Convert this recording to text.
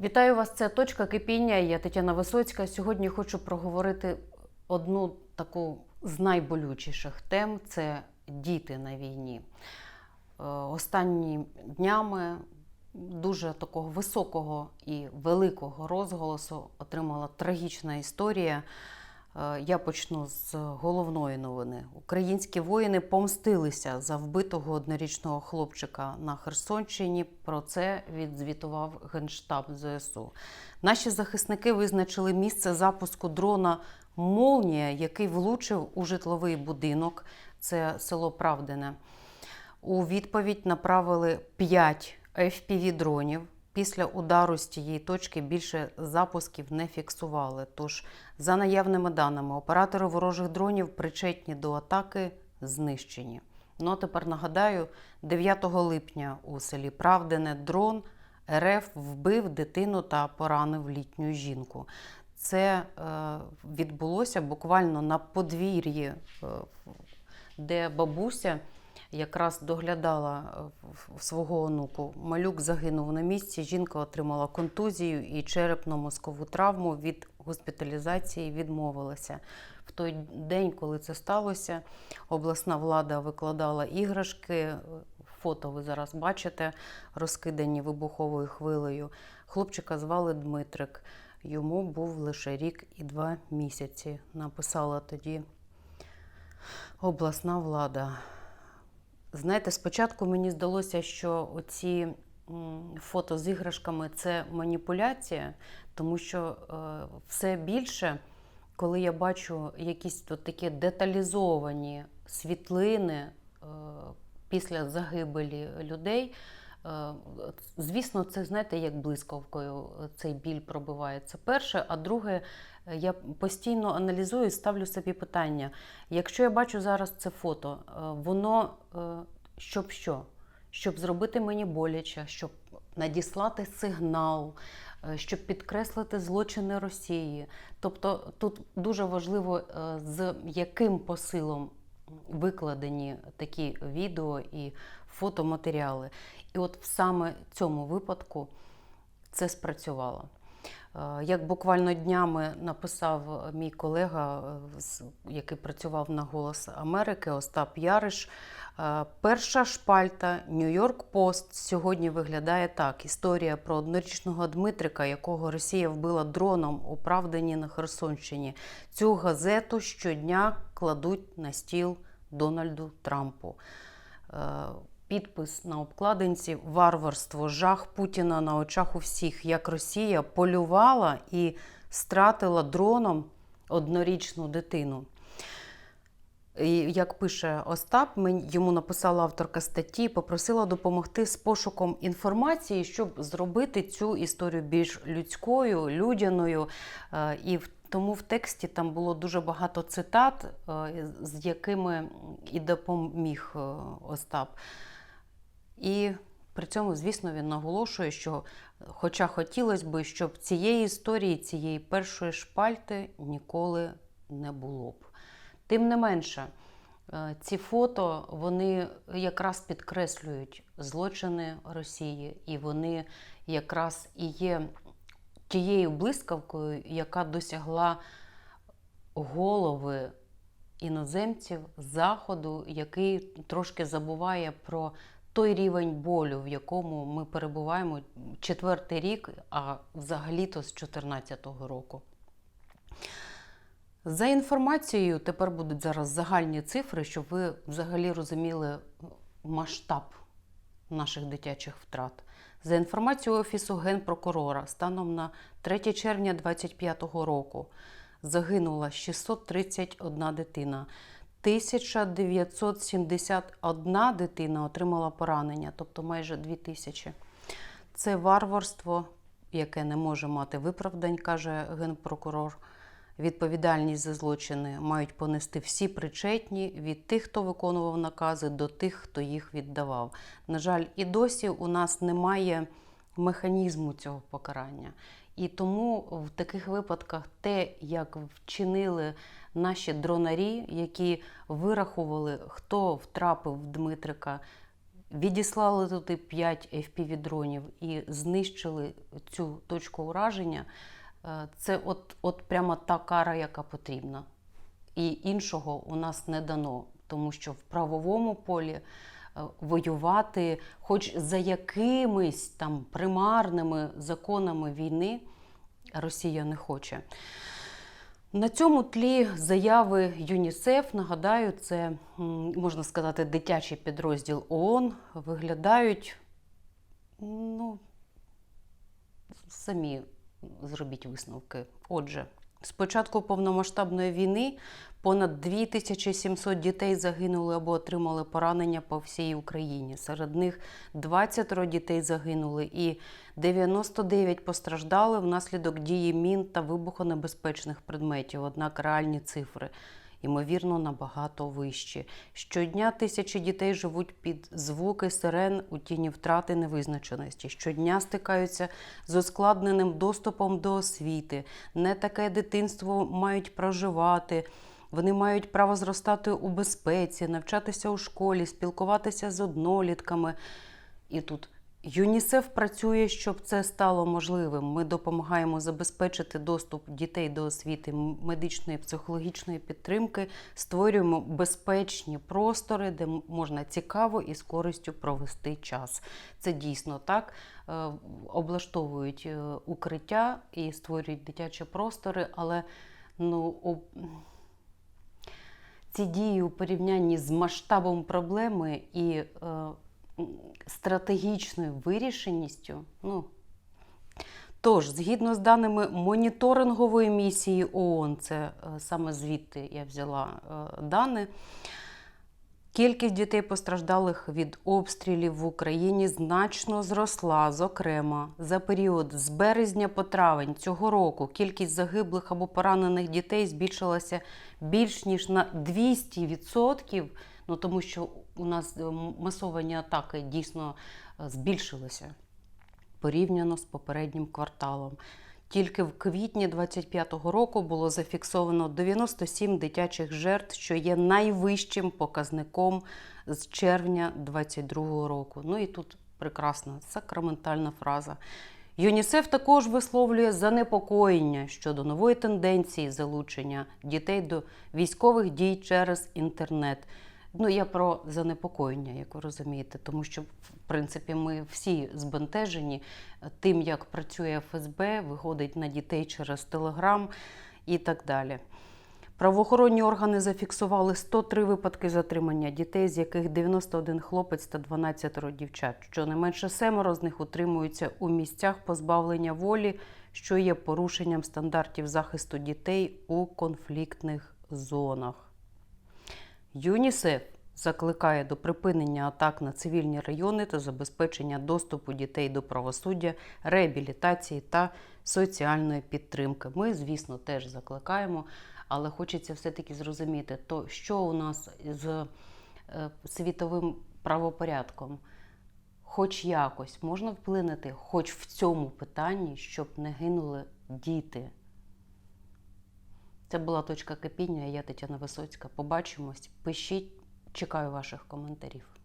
Вітаю вас. Це точка кипіння. Я Тетяна Висоцька. Сьогодні хочу проговорити одну таку з найболючіших тем це діти на війні. Останніми днями дуже такого високого і великого розголосу отримала трагічна історія. Е, Я почну з головної новини. Українські воїни помстилися за вбитого однорічного хлопчика на Херсонщині. Про це відзвітував Генштаб ЗСУ. Наші захисники визначили місце запуску дрона Молнія, який влучив у житловий будинок. Це село Правдине. У відповідь направили 5 FPV-дронів. Після удару з тієї точки більше запусків не фіксували. Тож, за наявними даними, оператори ворожих дронів причетні до атаки знищені. Ну а тепер нагадаю, 9 липня у селі Правдине дрон РФ вбив дитину та поранив літню жінку. Це е, відбулося буквально на подвір'ї, е, де бабуся якраз доглядала е, свого онуку. Малюк загинув на місці. Жінка отримала контузію і черепно-мозкову травму від госпіталізації відмовилася. В той день, коли це сталося, обласна влада викладала іграшки. е, Фото ви зараз бачите, розкидані вибуховою хвилею. Хлопчика звали Дмитрик. Йому був лише рік і два місяці. Написала тоді обласна влада. Знаєте, спочатку мені здалося, що оці фото з іграшками це маніпуляція, тому що е, все більше, коли я бачу якісь от такі деталізовані світлини е, після загибелі людей. Е, Звісно, це знаєте, як блискавкою цей біль пробиває. Це перше. А друге, е, я постійно аналізую, і ставлю собі питання. Якщо я бачу зараз це фото, е, воно е, щоб що? Щоб зробити мені боляче, щоб надіслати сигнал, е, щоб підкреслити злочини Росії. Тобто тут дуже важливо, е, з яким посилом викладені такі відео і фотоматеріали. І от в саме цьому випадку це спрацювало. Е, Як буквально днями написав мій колега, е, який працював на Голос Америки, Остап Яриш, е, перша шпальта Нью-Йорк Пост сьогодні виглядає так: історія про однорічного Дмитрика, якого Росія вбила дроном у Правдані на Херсонщині. Цю газету щодня кладуть на стіл Дональду Трампу. Підпис на обкладинці варварство, жах Путіна на очах у всіх, як Росія полювала і стратила дроном однорічну дитину. І, як пише Остап, йому написала авторка статті, попросила допомогти з пошуком інформації, щоб зробити цю історію більш людською, людяною. Е, І тому в тексті там було дуже багато цитат, е, з якими і допоміг е, Остап. І при цьому, звісно, він наголошує, що, хоча хотілося б, щоб цієї історії, цієї першої шпальти ніколи не було б. Тим не менше, е, ці фото вони якраз підкреслюють злочини Росії, і вони якраз і є тією блискавкою, яка досягла голови іноземців Заходу, який трошки забуває про той рівень болю, в якому ми перебуваємо четвертий рік, а взагалі-то з 2014 року. За інформацією, тепер будуть зараз загальні цифри, щоб ви взагалі розуміли масштаб наших дитячих втрат. За інформацією Офісу Генпрокурора, станом на 3 червня 2025 року загинула 631 дитина. 1971 дитина отримала поранення, тобто майже 2000. Це варварство, яке не може мати виправдань, каже генпрокурор. Відповідальність за злочини мають понести всі причетні від тих, хто виконував накази, до тих, хто їх віддавав. На жаль, і досі у нас немає механізму цього покарання. І тому в таких випадках те, як вчинили наші дронарі, які вирахували, хто втрапив в Дмитрика відіслали туди 5 FPV-дронів і знищили цю точку ураження, е, це от, от прямо та кара, яка потрібна. І іншого у нас не дано, тому що в правовому полі воювати, хоч за якимись там примарними законами війни, Росія не хоче. На цьому тлі заяви ЮНІСЕФ, нагадаю, це можна сказати дитячий підрозділ ООН, виглядають, ну, самі зробіть висновки. Отже, з початку повномасштабної війни понад 2700 дітей загинули або отримали поранення по всій Україні. Серед них 20 дітей загинули і 99 постраждали внаслідок дії мін та вибухонебезпечних предметів. Однак реальні цифри ймовірно набагато вищі. Щодня тисячі дітей живуть під звуки сирен у тіні втрати невизначеності. Щодня стикаються з ускладненим доступом до освіти. Не таке дитинство мають проживати. Вони мають право зростати у безпеці, навчатися у школі, спілкуватися з однолітками. І тут ЮНІСЕФ працює, щоб це стало можливим. Ми допомагаємо забезпечити доступ дітей до освіти, медичної, психологічної підтримки, створюємо безпечні простори, де можна цікаво і з користю провести час. Це дійсно так. Е, Облаштовують е, укриття і створюють дитячі простори, але ну, об- ці дії у порівнянні з масштабом проблеми і е, стратегічною вирішеністю. Ну, тож, згідно з даними моніторингової місії ООН, це е, саме звідти я взяла е, дані. Кількість дітей постраждалих від обстрілів в Україні значно зросла. Зокрема, за період з березня по травень цього року кількість загиблих або поранених дітей збільшилася більш ніж на 200%, ну тому що у нас е, масовані атаки дійсно е, збільшилися порівняно з попереднім кварталом. Тільки в квітні 25-го року було зафіксовано 97 дитячих жертв, що є найвищим показником з червня 22-го року. Ну і тут прекрасна сакраментальна фраза. ЮНІСЕФ також висловлює занепокоєння щодо нової тенденції залучення дітей до військових дій через інтернет. Ну, я про занепокоєння, як ви розумієте, тому що, в принципі, ми всі збентежені тим, як працює ФСБ, виходить на дітей через Телеграм і так далі. Правоохоронні органи зафіксували 103 випадки затримання дітей, з яких 91 хлопець та 12 дівчат. Щонайменше семеро з них утримуються у місцях позбавлення волі, що є порушенням стандартів захисту дітей у конфліктних зонах. ЮНІСЕФ закликає до припинення атак на цивільні райони та забезпечення доступу дітей до правосуддя, реабілітації та соціальної підтримки. Ми, звісно, теж закликаємо, але хочеться все-таки зрозуміти, то що у нас з е, світовим правопорядком. Хоч якось можна вплинути, хоч в цьому питанні, щоб не гинули діти. Це була точка кипіння. Я Тетяна Висоцька. Побачимось. Пишіть, чекаю ваших коментарів.